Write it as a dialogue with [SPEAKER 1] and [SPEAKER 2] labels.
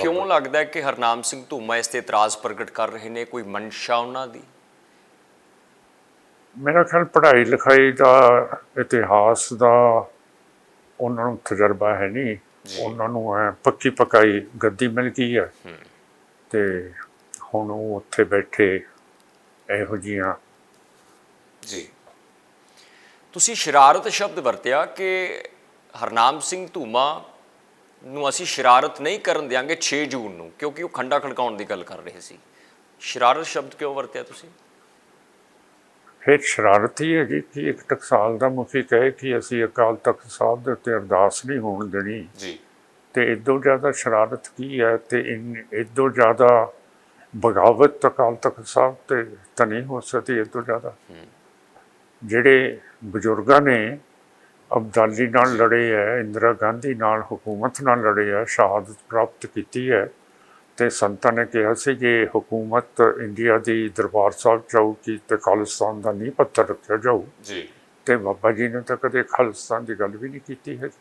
[SPEAKER 1] ਕਿਉਂ ਲੱਗਦਾ ਹੈ ਕਿ ਹਰਨਾਮ ਸਿੰਘ ਧੂਮਾ ਇਸ ਤੇ ਇਤਰਾਜ਼ ਪ੍ਰਗਟ ਕਰ ਰਹੇ ਨੇ? ਕੋਈ ਮਨਸ਼ਾ ਉਹਨਾਂ ਦੀ?
[SPEAKER 2] ਮੇਰਾ ਖਿਆਲ ਪੜ੍ਹਾਈ ਲਿਖਾਈ ਦਾ ਇਤਿਹਾਸ ਦਾ ਉਹਨਾਂ ਨੂੰ ਤਜਰਬਾ ਹੈ ਨਹੀਂ। ਉਹਨਾਂ ਨੂੰ ਐ ਪੱਕੀ ਪਕਾਈ ਗੱਦੀ ਮਿਲ ਗਈ ਹੈ।
[SPEAKER 1] ਹੂੰ।
[SPEAKER 2] ਤੇ ਹੁਣ ਉਹ ਉੱਥੇ ਬੈਠੇ ਇਹੋ ਜੀਆਂ
[SPEAKER 1] ਜੀ। ਤੁਸੀਂ ਸ਼ਰਾਰਤ ਸ਼ਬਦ ਵਰਤਿਆ ਕਿ ਹਰਨਾਮ ਸਿੰਘ ਧੂਮਾ ਨੂੰ ਅਸੀਂ ਸ਼ਰਾਰਤ ਨਹੀਂ ਕਰਨ ਦਿਆਂਗੇ 6 ਜੂਨ ਨੂੰ ਕਿਉਂਕਿ ਉਹ ਖੰਡਾ ਖੜਕਾਉਣ ਦੀ ਗੱਲ ਕਰ ਰਹੇ ਸੀ। ਸ਼ਰਾਰਤ ਸ਼ਬਦ ਕਿਉਂ ਵਰਤਿਆ ਤੁਸੀਂ?
[SPEAKER 2] ਫਿਰ ਸ਼ਰਾਰਤ ਹੀ ਹੈਗੀ ਕਿ ਇੱਕ ਟਕਸਾਲ ਦਾ ਮੁਖੀ ਕਹੇ ਕਿ ਅਸੀਂ ਅਕਾਲ ਤਖਤ ਸਾਹਿਬ ਦੇ ਉੱਤੇ ਅਰਦਾਸ ਨਹੀਂ ਹੋਣ ਦੇਣੀ।
[SPEAKER 1] ਜੀ।
[SPEAKER 2] ਤੇ ਇਦੋਂ ਜ਼ਿਆਦਾ ਸ਼ਰਾਰਤ ਕੀ ਹੈ ਤੇ ਇਨ- ਇਦੋਂ ਜ਼ਿਆਦਾ ਬਗਾਵਤ ਅਕਾਲ ਤਖਤ ਸਾਹਿਬ ਤੇ ਤਾਂ ਨਹੀਂ ਹੋ ਸਕਦੀ ਇਦੋਂ ਜ਼ਿਆਦਾ। ਜਿਹੜੇ ਬਜ਼ੁਰਗਾਂ ਨੇ ਅਬਦਾਲੀ ਨਾਲ ਲੜੇ ਹੈ ਇੰਦਰਾ ਗਾਂਧੀ ਨਾਲ ਹਕੂਮਤ ਨਾਲ ਲੜੇ ਹੈ ਸ਼ਹਾਦਤ ਪ੍ਰਾਪਤ ਕੀਤੀ ਹੈ ਤੇ ਸੰਤਾਂ ਨੇ ਕਿਹਾ ਸੀ ਕਿ ਹਕੂਮਤ ਇੰਡੀਆ ਦੀ ਦਰਬਾਰ ਸਾਹਿਬ ਜਾਊਗੀ ਤੇ ਖਾਲਿਸਤਾਨ ਦਾ ਨੀਂਹ ਪੱਥਰ ਰੱਖਿਆ ਜਾਊ।
[SPEAKER 1] ਜੀ।
[SPEAKER 2] ਤੇ ਬਾਬਾ ਜੀ ਨੇ ਤਾਂ ਕਦੇ ਖਾਲਿਸਤਾਨ ਦੀ ਗੱਲ ਵੀ ਨਹੀਂ ਕੀਤੀ ਹੈ